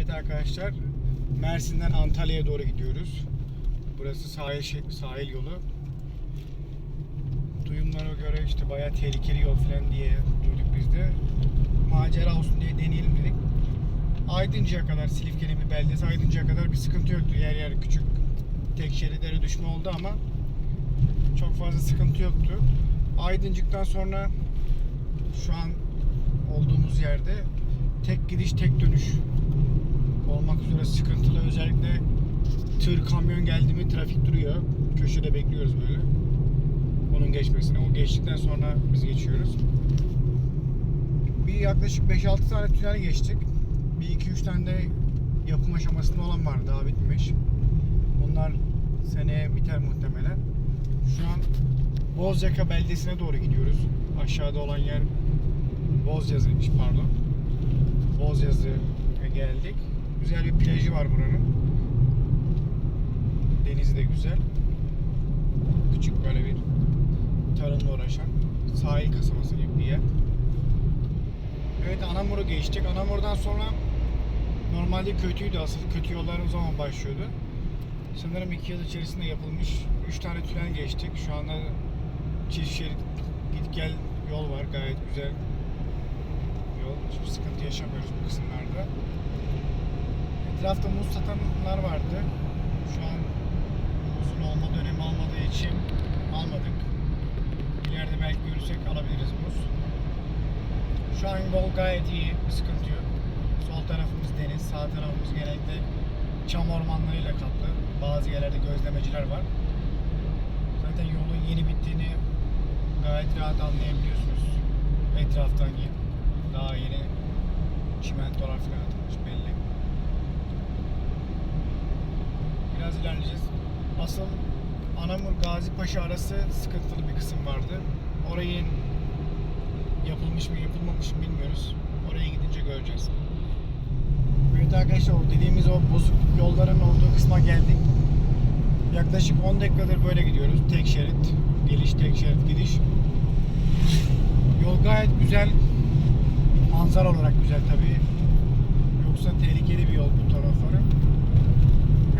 Evet arkadaşlar, Mersin'den Antalya'ya doğru gidiyoruz. Burası sahil sahil yolu. Duyumlara göre işte bayağı tehlikeli yol falan diye duyduk biz de. Macera olsun diye deneyelim dedik. Aydınca'ya kadar Silifke'nin bir beldesi Aydınca'ya kadar bir sıkıntı yoktu. Yer yer küçük tek şeritlere düşme oldu ama çok fazla sıkıntı yoktu. Aydıncık'tan sonra şu an olduğumuz yerde tek gidiş tek dönüş olmak üzere sıkıntılı. Özellikle tır kamyon geldi mi trafik duruyor. Köşede bekliyoruz böyle. Onun geçmesini. O geçtikten sonra biz geçiyoruz. Bir yaklaşık 5-6 tane tünel geçtik. Bir 2-3 tane de yapım aşamasında olan var daha bitmemiş. Bunlar seneye biter muhtemelen. Şu an Bozyaka beldesine doğru gidiyoruz. Aşağıda olan yer Bozyazı'ymış pardon. Bozyazı'ya geldik. Güzel bir plajı var buranın. Denizi de güzel. Küçük böyle bir tarımla uğraşan sahil kasabası gibi bir yer. Evet Anamur'u geçtik. Anamur'dan sonra normalde kötüydü asıl. Kötü yollar o zaman başlıyordu. Sanırım iki yıl içerisinde yapılmış 3 tane tünel geçtik. Şu anda çift şerit git gel yol var. Gayet güzel yol. Hiçbir sıkıntı yaşamıyoruz bu kısımlarda. Etrafta muz satanlar vardı. Şu an muzun olma dönemi olmadığı için almadık. İleride belki görürsek alabiliriz muz. Şu an yol gayet iyi. Bir sıkıntı yok. Sol tarafımız deniz, sağ tarafımız genellikle çam ormanlarıyla kaplı. Bazı yerlerde gözlemeciler var. Zaten yolun yeni bittiğini gayet rahat anlayabiliyorsunuz. Etraftan daha yeni çimentolar falan atılmış belli. Biraz ilerleyeceğiz. Asıl Anamur Gazi Paşa arası sıkıntılı bir kısım vardı. Orayı yapılmış mı yapılmamış mı bilmiyoruz. Oraya gidince göreceğiz. Evet arkadaşlar o dediğimiz o bozuk yolların olduğu kısma geldik. Yaklaşık 10 dakikadır böyle gidiyoruz. Tek şerit. Geliş tek şerit gidiş. Yol gayet güzel. Manzara olarak güzel tabii. Yoksa tehlikeli bir yol bu tarafları.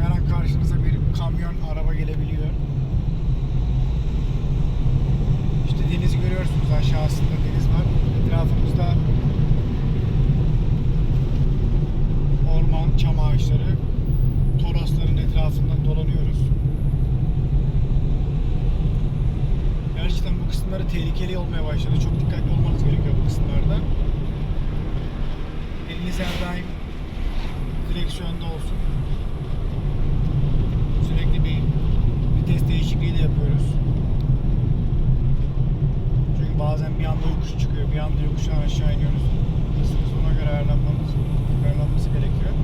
Her an karşınıza bir kamyon, araba gelebiliyor. İşte denizi görüyorsunuz aşağısında deniz var. Etrafımızda orman, çam ağaçları, torosların etrafından dolanıyoruz. Gerçekten bu kısımları tehlikeli olmaya başladı. Çok dikkatli olmanız gerekiyor bu kısımlarda. Eliniz her daim direksiyonda olsun. Sürekli bir vites değişikliği de yapıyoruz. Çünkü bazen bir anda yokuş çıkıyor, bir anda yokuştan aşağı iniyoruz. Hızımız ona göre ayarlanmamız, ayarlanması gerekiyor.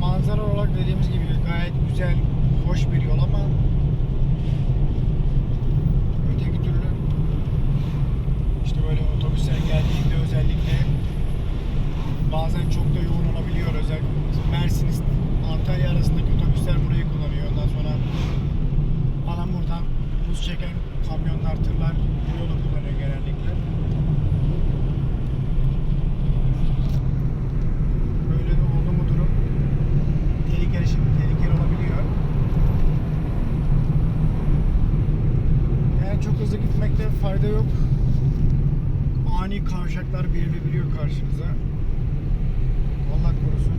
Manzara olarak dediğimiz gibi gayet güzel, hoş bir yol ama öteki türlü işte böyle otobüsler geldiğinde özellikle bazen çok da yoğun olabiliyor özellikle Mersin Antalya arasındaki otobüsler burayı kullanıyor. Ondan sonra Anamur'dan buz çeken kamyonlar, tırlar bu yolu kullanıyor genellikle. Böyle oldu mu durum tehlikeli, tehlikeli olabiliyor. Yani çok hızlı gitmekte fayda yok. Ani kavşaklar belirlebiliyor karşınıza. Allah korusun.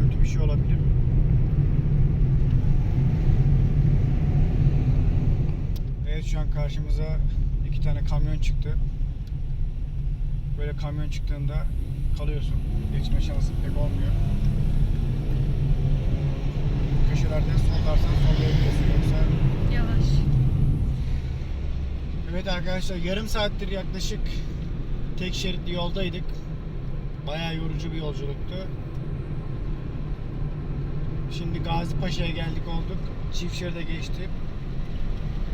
Kötü bir şey olabilir. Evet şu an karşımıza iki tane kamyon çıktı. Böyle kamyon çıktığında kalıyorsun. Geçme şansı pek olmuyor. Köşelerde sollarsan sollayabiliyorsun yoksa Yavaş. Evet arkadaşlar yarım saattir yaklaşık tek şeritli yoldaydık. Bayağı yorucu bir yolculuktu. Şimdi Gazi Paşa'ya geldik olduk. Çift şeride geçti.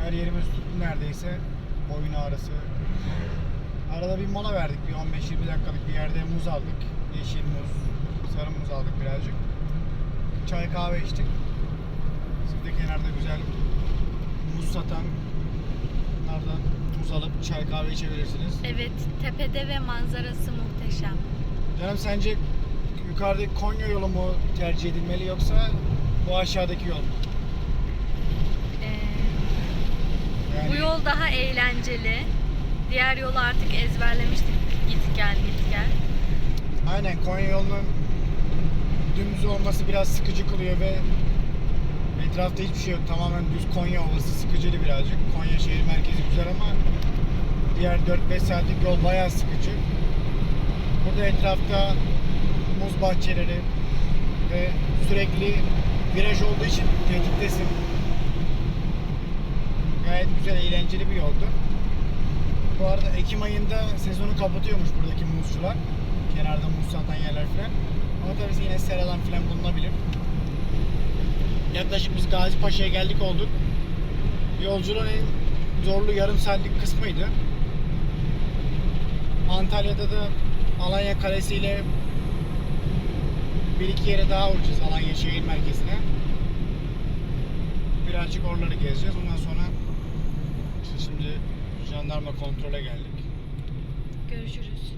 Her yerimiz tuttu neredeyse. Boyun ağrısı. Arada bir mola verdik. Bir 15-20 dakikalık bir yerde muz aldık. Yeşil muz, sarı muz aldık birazcık. Çay kahve içtik. Siz de kenarda güzel muz satan Bunlardan muz alıp çay kahve içebilirsiniz. Evet, tepede ve manzarası muhteşem. Canım sence yukarıdaki Konya yolu mu tercih edilmeli yoksa bu aşağıdaki yol mu? Ee, Yani bu yol daha eğlenceli. Diğer yolu artık ezberlemiştik. Git gel git gel. Aynen Konya yolunun dümdüz olması biraz sıkıcı kılıyor ve etrafta hiçbir şey yok. Tamamen düz Konya Ovası sıkıcıydı birazcık. Konya şehir merkezi güzel ama diğer 4-5 saatlik yol bayağı sıkıcı. Burada etrafta muz bahçeleri ve sürekli viraj olduğu için tetiktesin. Gayet güzel, eğlenceli bir yoldu. Bu arada Ekim ayında sezonu kapatıyormuş buradaki muzcular. Kenarda muz satan yerler falan. Ama tabii yine seradan falan bulunabilir. Yaklaşık biz Gazi Paşa'ya geldik olduk. Yolculuğun en zorlu yarım saatlik kısmıydı. Antalya'da da Alanya Kalesi ile bir iki yere daha uğrayacağız Alanya şehir merkezine. Birazcık oraları gezeceğiz. Ondan sonra jandarma kontrole geldik. Görüşürüz.